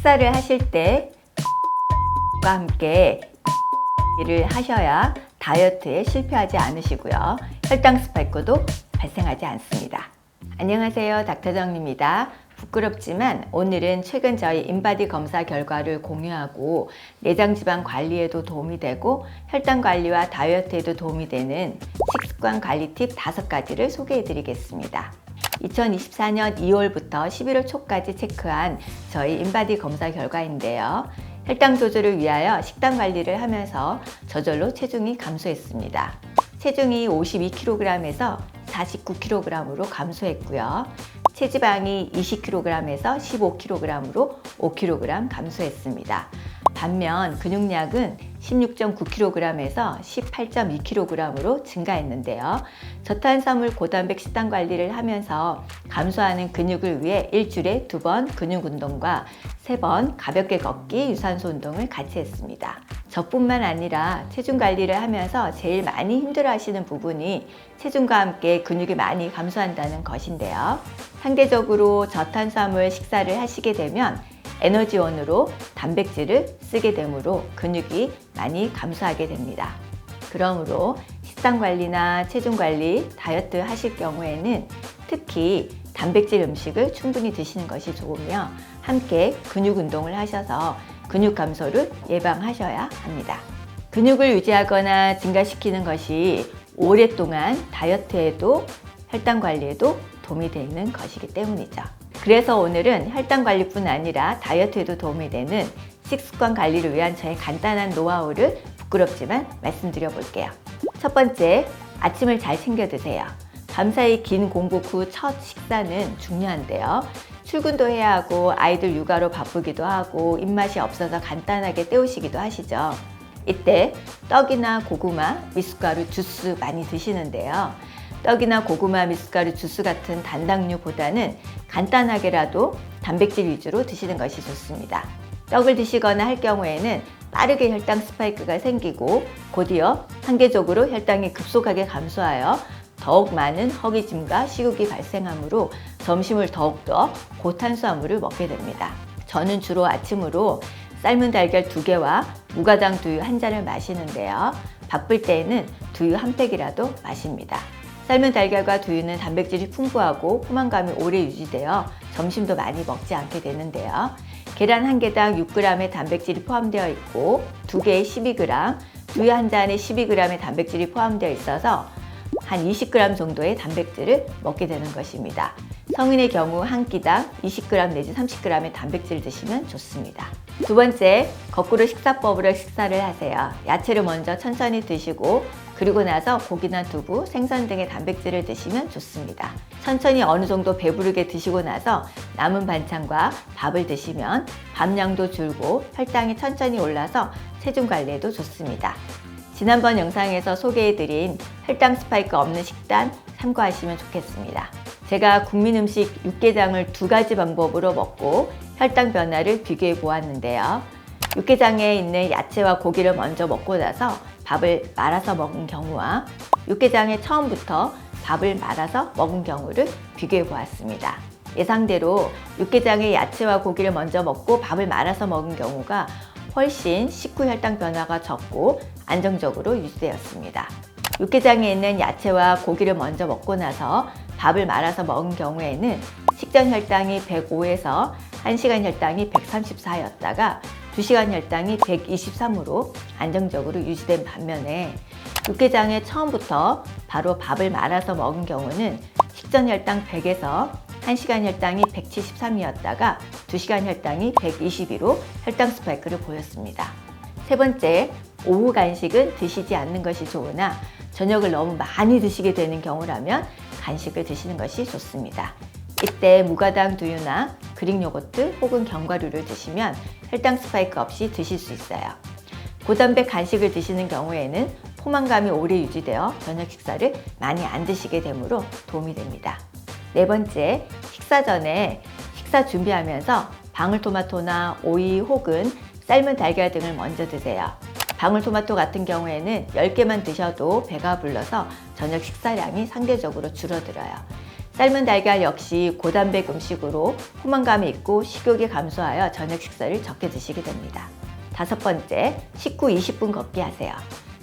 식사를 하실 때 과 함께 를 하셔야 다이어트에 실패하지 않으시고요. 혈당 스파이크도 발생하지 않습니다. 안녕하세요. 닥터정입니다. 부끄럽지만 오늘은 최근 저희 인바디 검사 결과를 공유하고 내장 지방 관리에도 도움이 되고 혈당 관리와 다이어트에도 도움이 되는 식 습관 관리 팁 5가지를 소개해 드리겠습니다. 2024년 2월부터 11월 초까지 체크한 저희 인바디 검사 결과인데요. 혈당 조절을 위하여 식단 관리를 하면서 저절로 체중이 감소했습니다. 체중이 52kg에서 49kg으로 감소했고요. 체지방이 20kg에서 15kg으로 5kg 감소했습니다. 반면 근육량은 16.9kg에서 18.2kg으로 증가했는데요. 저탄수화물 고단백 식단 관리를 하면서 감소하는 근육을 위해 일주일에 두 번 근육 운동과 세 번 가볍게 걷기 유산소 운동을 같이 했습니다. 저뿐만 아니라 체중 관리를 하면서 제일 많이 힘들어 하시는 부분이 체중과 함께 근육이 많이 감소한다는 것인데요. 상대적으로 저탄수화물 식사를 하시게 되면 에너지원으로 단백질을 쓰게 되므로 근육이 많이 감소하게 됩니다. 그러므로 식단 관리나 체중 관리, 다이어트 하실 경우에는 특히 단백질 음식을 충분히 드시는 것이 좋으며 함께 근육 운동을 하셔서 근육 감소를 예방하셔야 합니다. 근육을 유지하거나 증가시키는 것이 오랫동안 다이어트에도 혈당 관리에도 도움이 되는 것이기 때문이죠. 그래서 오늘은 혈당 관리뿐 아니라 다이어트에도 도움이 되는 식습관 관리를 위한 저의 간단한 노하우를 부끄럽지만 말씀드려 볼게요. 첫 번째, 아침을 잘 챙겨 드세요. 밤사이 긴 공복 후 첫 식사는 중요한데요. 출근도 해야 하고 아이들 육아로 바쁘기도 하고 입맛이 없어서 간단하게 때우시기도 하시죠. 이때 떡이나 고구마, 미숫가루 주스 많이 드시는데요. 떡이나 고구마, 미숫가루 주스 같은 단당류보다는 간단하게라도 단백질 위주로 드시는 것이 좋습니다. 떡을 드시거나 할 경우에는 빠르게 혈당 스파이크가 생기고 곧이어 한계적으로 혈당이 급속하게 감소하여 더욱 많은 허기짐과 식욕이 발생하므로 점심을 더욱더 고탄수화물을 먹게 됩니다. 저는 주로 아침으로 삶은 달걀 두 개와 무가당 두유 한 잔을 마시는데요. 바쁠 때에는 두유 한 팩이라도 마십니다. 삶은 달걀과 두유는 단백질이 풍부하고 포만감이 오래 유지되어 점심도 많이 먹지 않게 되는데요. 계란 한 개당 6g의 단백질이 포함되어 있고 두 개에 12g, 두유 한 잔에 12g의 단백질이 포함되어 있어서 한 20g 정도의 단백질을 먹게 되는 것입니다. 성인의 경우 한 끼당 20g 내지 30g의 단백질을 드시면 좋습니다. 두 번째, 거꾸로 식사법으로 식사를 하세요. 야채를 먼저 천천히 드시고 그리고 나서 고기나 두부, 생선 등의 단백질을 드시면 좋습니다. 천천히 어느 정도 배부르게 드시고 나서 남은 반찬과 밥을 드시면 밥량도 줄고 혈당이 천천히 올라서 체중 관리에도 좋습니다. 지난번 영상에서 소개해드린 혈당 스파이크 없는 식단 참고하시면 좋겠습니다. 제가 국민 음식 육개장을 두 가지 방법으로 먹고 혈당 변화를 비교해 보았는데요. 육개장에 있는 야채와 고기를 먼저 먹고 나서 밥을 말아서 먹은 경우와 육개장에 처음부터 밥을 말아서 먹은 경우를 비교해 보았습니다. 예상대로 육개장에 야채와 고기를 먼저 먹고 밥을 말아서 먹은 경우가 훨씬 식후 혈당 변화가 적고 안정적으로 유지되었습니다. 육개장에 있는 야채와 고기를 먼저 먹고 나서 밥을 말아서 먹은 경우에는 식전 혈당이 105에서 1시간 혈당이 134였다가 2시간 혈당이 123으로 안정적으로 유지된 반면에 육개장에 처음부터 바로 밥을 말아서 먹은 경우는 식전 혈당 100에서 1시간 혈당이 173이었다가 2시간 혈당이 122로 혈당 스파이크를 보였습니다. 세 번째, 오후 간식은 드시지 않는 것이 좋으나 저녁을 너무 많이 드시게 되는 경우라면 간식을 드시는 것이 좋습니다. 이때 무가당 두유나 그릭 요거트 혹은 견과류를 드시면 혈당 스파이크 없이 드실 수 있어요. 고단백 간식을 드시는 경우에는 포만감이 오래 유지되어 저녁 식사를 많이 안 드시게 되므로 도움이 됩니다. 네 번째, 식사 전에 식사 준비하면서 방울토마토나 오이 혹은 삶은 달걀 등을 먼저 드세요. 방울토마토 같은 경우에는 10개만 드셔도 배가 불러서 저녁 식사량이 상대적으로 줄어들어요. 삶은 달걀 역시 고단백 음식으로 포만감이 있고 식욕이 감소하여 저녁 식사를 적게 드시게 됩니다. 다섯 번째, 식후 20분 걷기 하세요.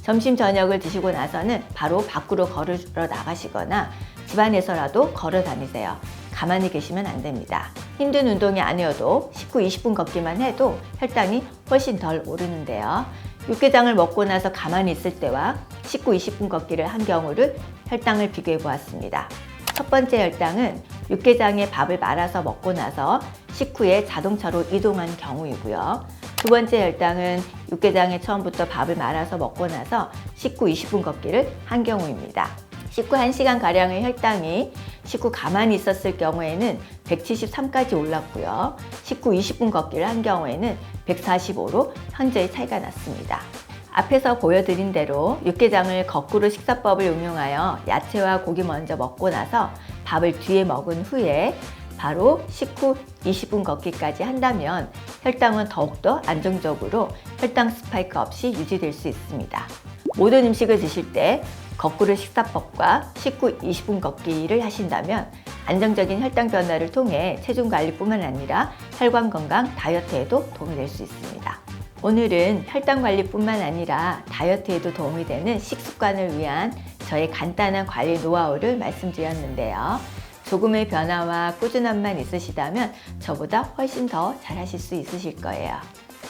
점심 저녁을 드시고 나서는 바로 밖으로 걸으러 나가시거나 집안에서라도 걸어 다니세요. 가만히 계시면 안 됩니다. 힘든 운동이 아니어도 식후 20분 걷기만 해도 혈당이 훨씬 덜 오르는데요. 육개장을 먹고 나서 가만히 있을 때와 식후 20분 걷기를 한 경우를 혈당을 비교해 보았습니다. 첫 번째 혈당은 육개장에 밥을 말아서 먹고 나서 식후에 자동차로 이동한 경우이고요. 두 번째 혈당은 육개장에 처음부터 밥을 말아서 먹고 나서 식후 20분 걷기를 한 경우입니다. 식후 1시간 가량의 혈당이 식후 가만히 있었을 경우에는 173까지 올랐고요. 식후 20분 걷기를 한 경우에는 145로 현저히 차이가 났습니다. 앞에서 보여드린 대로 육개장을 거꾸로 식사법을 응용하여 야채와 고기 먼저 먹고 나서 밥을 뒤에 먹은 후에 바로 식후 20분 걷기까지 한다면 혈당은 더욱더 안정적으로 혈당 스파이크 없이 유지될 수 있습니다. 모든 음식을 드실 때 거꾸로 식사법과 식후 20분 걷기를 하신다면 안정적인 혈당 변화를 통해 체중 관리뿐만 아니라 혈관 건강, 다이어트에도 도움이 될 수 있습니다. 오늘은 혈당 관리뿐만 아니라 다이어트에도 도움이 되는 식습관을 위한 저의 간단한 관리 노하우를 말씀드렸는데요. 조금의 변화와 꾸준함만 있으시다면 저보다 훨씬 더 잘하실 수 있으실 거예요.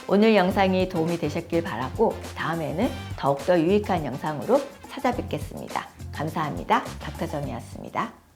오늘 영상이 도움이 되셨길 바라고 다음에는 더욱더 유익한 영상으로 찾아뵙겠습니다. 감사합니다. 닥터정이었습니다.